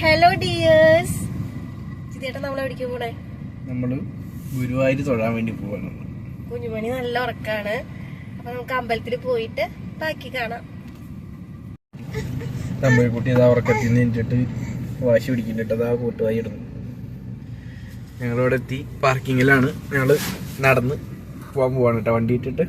Hello dears ചേട്ടൻ നമ്മൾ എവിടേക്ക് പോണേ? നമ്മൾ ഗുരുവായൂർ തൊഴാൻ വേണ്ടി പോവാണ്. കുഞ്ഞുമണി നല്ല ഉറക്കാണ്. അപ്പൊ നമുക്ക് അമ്പലത്തിൽ പോയിട്ട് ബാക്കി കാണാം. തമ്പഴിക്കുട്ടി അതാ ഉറക്കത്തിൽ നിന്നിട്ട് വാശി പിടിക്കുന്നുണ്ട്. അതാ കൂട്ടുവായി ഇടുന്നു. ഞങ്ങളിവിടെ എത്തി. പാർക്കിങ്ങിലാണ് ഞങ്ങൾ നടന്ന് പോകാൻ പോവാണ് കേട്ടോ. വണ്ടി ഇട്ടിട്ട്.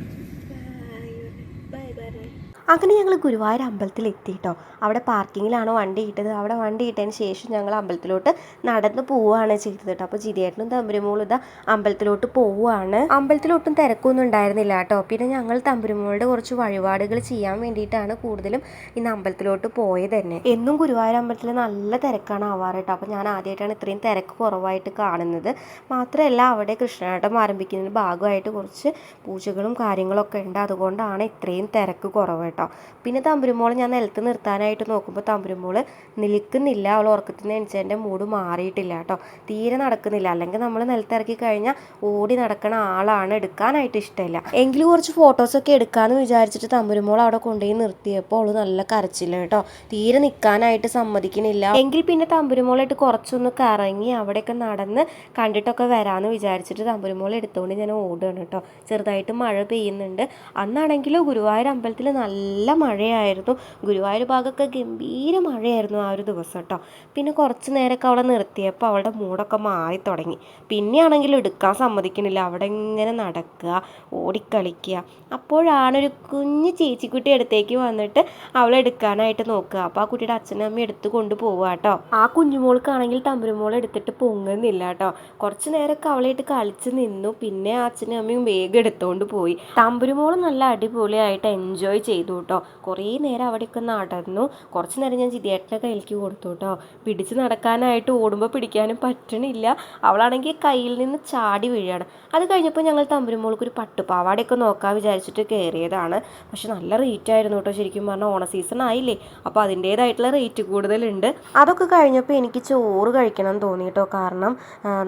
അങ്ങനെ ഞങ്ങൾ ഗുരുവായൂർ അമ്പലത്തിൽ എത്തി കേട്ടോ അവിടെ പാർക്കിങ്ങിലാണ് വണ്ടി ഇട്ടത്. അവിടെ വണ്ടി ഇട്ടതിന് ശേഷം ഞങ്ങൾ അമ്പലത്തിലോട്ട് നടന്ന് പോവുകയാണ് ചെയ്തത് കേട്ടോ. അപ്പോൾ ജിതേട്ടനും തമ്പുരുമോളും ഇതാ അമ്പലത്തിലോട്ട് പോവുകയാണ്. അമ്പലത്തിലൊട്ടും തിരക്കൊന്നും ഉണ്ടായിരുന്നില്ല കേട്ടോ. പിന്നെ ഞങ്ങൾ തമ്പുരുമോളുടെ കുറച്ച് വഴിപാടുകൾ ചെയ്യാൻ വേണ്ടിയിട്ടാണ് കൂടുതലും ഇന്ന് അമ്പലത്തിലോട്ട് പോയത് തന്നെ. എന്നും ഗുരുവായൂർ അമ്പലത്തിൽ നല്ല തിരക്കാണ് ആവാറ് കേട്ടോ. അപ്പോൾ ഞാൻ ആദ്യമായിട്ടാണ് ഇത്രയും തിരക്ക് കുറവായിട്ട് കാണുന്നത്. മാത്രമല്ല അവിടെ കൃഷ്ണനാട്ടം ആരംഭിക്കുന്നതിന് ഭാഗമായിട്ട് കുറച്ച് പൂജകളും കാര്യങ്ങളൊക്കെ ഉണ്ട്. അതുകൊണ്ടാണ് ഇത്രയും തിരക്ക് കുറവ് കേട്ടോ. പിന്നെ തമ്പുരുമോളെ ഞാൻ നിലത്ത് നിർത്താനായിട്ട് നോക്കുമ്പോൾ തമ്പുരുമോൾ നിൽക്കുന്നില്ല. അവൾ ഉറക്കത്തിൽ നിന്ന് എണിച്ചതിന്റെ മൂഡ് മാറിയിട്ടില്ല കേട്ടോ. തീരെ നടക്കുന്നില്ല. അല്ലെങ്കിൽ നമ്മൾ നിലത്തിറക്കി കഴിഞ്ഞാൽ ഓടി നടക്കണ ആളാണ്. എടുക്കാനായിട്ട് ഇഷ്ടമില്ല. എങ്കിലും കുറച്ച് ഫോട്ടോസൊക്കെ എടുക്കാമെന്ന് വിചാരിച്ചിട്ട് തമ്പുരുമോൾ അവിടെ കൊണ്ടുപോയി നിർത്തിയപ്പോൾ അവൾ നല്ല കരച്ചില്ല കേട്ടോ. തീരെ നിൽക്കാനായിട്ട് സമ്മതിക്കുന്നില്ല എങ്കിൽ പിന്നെ തമ്പുരുമോളായിട്ട് കുറച്ചൊന്ന് കറങ്ങി അവിടെയൊക്കെ നടന്ന് കണ്ടിട്ടൊക്കെ വരാമെന്ന് വിചാരിച്ചിട്ട് തമ്പുരുമോൾ എടുത്തുകൊണ്ട് ഞാൻ ഓടുകയാണ് കേട്ടോ. ചെറുതായിട്ട് മഴ പെയ്യുന്നുണ്ട്. അന്നാണെങ്കിൽ ഗുരുവായൂർ അമ്പലത്തിൽ നല്ല മഴയായിരുന്നു. ഗുരുവായൂർ ഭാഗമൊക്കെ ഗംഭീര മഴയായിരുന്നു ആ ഒരു ദിവസം കേട്ടോ. പിന്നെ കുറച്ച് നേരമൊക്കെ അവളെ നിർത്തിയപ്പോൾ അവളുടെ മൂടൊക്കെ മാറി തുടങ്ങി. പിന്നെയാണെങ്കിൽ എടുക്കാൻ സമ്മതിക്കണില്ല അവിടെ ഇങ്ങനെ നടക്കുക ഓടിക്കളിക്കുക. അപ്പോഴാണ് ഒരു കുഞ്ഞ് ചേച്ചിക്കുട്ടി അടുത്തേക്ക് വന്നിട്ട് അവളെ എടുക്കാനായിട്ട് നോക്കുക. അപ്പോൾ ആ കുട്ടിയുടെ അച്ഛനും അമ്മയും എടുത്ത് കൊണ്ടുപോവുക കേട്ടോ. ആ കുഞ്ഞുമോൾക്കാണെങ്കിൽ തമ്പുരുമോൾ എടുത്തിട്ട് പൊങ്ങുന്നില്ല കേട്ടോ. കുറച്ച് നേരമൊക്കെ അവളായിട്ട് കളിച്ച് നിന്നു. പിന്നെ അച്ഛനും അമ്മയും വേഗം എടുത്തുകൊണ്ട് പോയി. തമ്പുരുമോൾ നല്ല അടിപൊളിയായിട്ട് എൻജോയ് ചെയ്തു കേട്ടോ. കുറേ നേരം അവിടെയൊക്കെ നടന്നു. കുറച്ച് നേരം ഞാൻ ജിതിയേട്ടന്റെ കയ്യിലേക്ക് കൊടുത്തു കേട്ടോ. പിടിച്ച് നടക്കാനായിട്ട് ഓടുമ്പോൾ പിടിക്കാനും പറ്റണില്ല. അവളാണെങ്കിൽ കയ്യിൽ നിന്ന് ചാടി വീഴുകയാണ് അത് കഴിഞ്ഞപ്പോൾ ഞങ്ങൾ തമ്പുരുമോൾക്ക് ഒരു പട്ടുപാവാടയൊക്കെ നോക്കാൻ വിചാരിച്ചിട്ട് കയറിയതാണ്. പക്ഷെ നല്ല റേറ്റ് ആയിരുന്നു കേട്ടോ ശരിക്കും പറഞ്ഞാൽ. ഓണ സീസൺ ആയില്ലേ. അപ്പോൾ അതിന്റേതായിട്ടുള്ള റേറ്റ് കൂടുതലുണ്ട്. അതൊക്കെ കഴിഞ്ഞപ്പോൾ എനിക്ക് ചോറ് കഴിക്കണം തോന്നി കേട്ടോ. കാരണം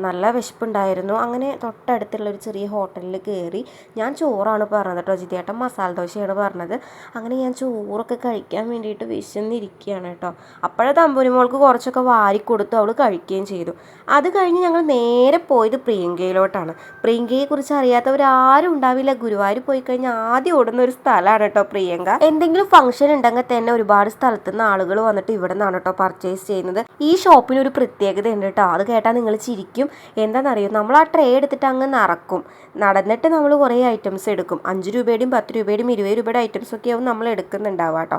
നല്ല വിശപ്പുണ്ടായിരുന്നു. അങ്ങനെ തൊട്ടടുത്തുള്ള ഒരു ചെറിയ ഹോട്ടലിൽ കയറി ഞാൻ ചോറാണ് പറഞ്ഞത് കേട്ടോ. ജിതിയേട്ടൻ മസാല ദോശയാണ് പറഞ്ഞത്. അങ്ങനെ ഞാൻ ചോറൊക്കെ കഴിക്കാൻ വേണ്ടിയിട്ട് വിശന്നിരിക്കുകയാണ് കേട്ടോ. അപ്പോഴേ തമ്പുരുമോൾക്ക് കുറച്ചൊക്കെ വാരി കൊടുത്തു അവൾ കഴിക്കുകയും ചെയ്തു. അത് കഴിഞ്ഞ് ഞങ്ങൾ നേരെ പോയത് പ്രിയങ്കയിലോട്ടാണ്. പ്രിയങ്കയെക്കുറിച്ച് അറിയാത്തവരാരും ഉണ്ടാവില്ല. ഗുരുവായൂർ പോയി കഴിഞ്ഞാൽ ആദ്യം ഓടുന്ന ഒരു സ്ഥലമാണ് കേട്ടോ പ്രിയങ്ക. എന്തെങ്കിലും ഫംഗ്ഷൻ ഉണ്ടെങ്കിൽ തന്നെ ഒരുപാട് സ്ഥലത്ത് നിന്ന് ആളുകൾ വന്നിട്ട് ഇവിടെ നിന്നാണ് കേട്ടോ പർച്ചേസ് ചെയ്യുന്നത്. ഈ ഷോപ്പിന് ഒരു പ്രത്യേകത ഉണ്ട് കേട്ടോ. അത് കേട്ടാൽ നിങ്ങൾ ചിരിക്കും. എന്താണെന്നറിയോ? നമ്മൾ ആ ട്രേ എടുത്തിട്ട് അങ്ങ് നടക്കും. നടന്നിട്ട് നമ്മൾ കുറേ ഐറ്റംസ് എടുക്കും. അഞ്ച് രൂപയുടെയും പത്ത് രൂപയുടെയും ഇരുപത് രൂപയുടെ ഐറ്റംസ് ഒക്കെ ആവും നമ്മൾ എടുക്കുന്നുണ്ടാവുക കേട്ടോ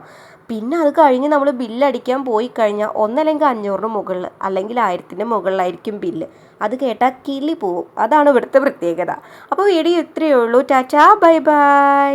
പിന്നെ അത് കഴിഞ്ഞ് നമ്മൾ ബില്ലടിക്കാൻ പോയി കഴിഞ്ഞാൽ ഒന്നല്ലെങ്കിൽ അഞ്ഞൂറിന് മുകളിൽ അല്ലെങ്കിൽ ആയിരത്തിന്റെ മുകളിലായിരിക്കും ബില്ല് അത് കേട്ടാൽ കിളി പോവും. അതാണ് ഇവിടുത്തെ പ്രത്യേകത. അപ്പോൾ വീഡിയോ ഇത്രയേ ഉള്ളൂ. Tata bye bye.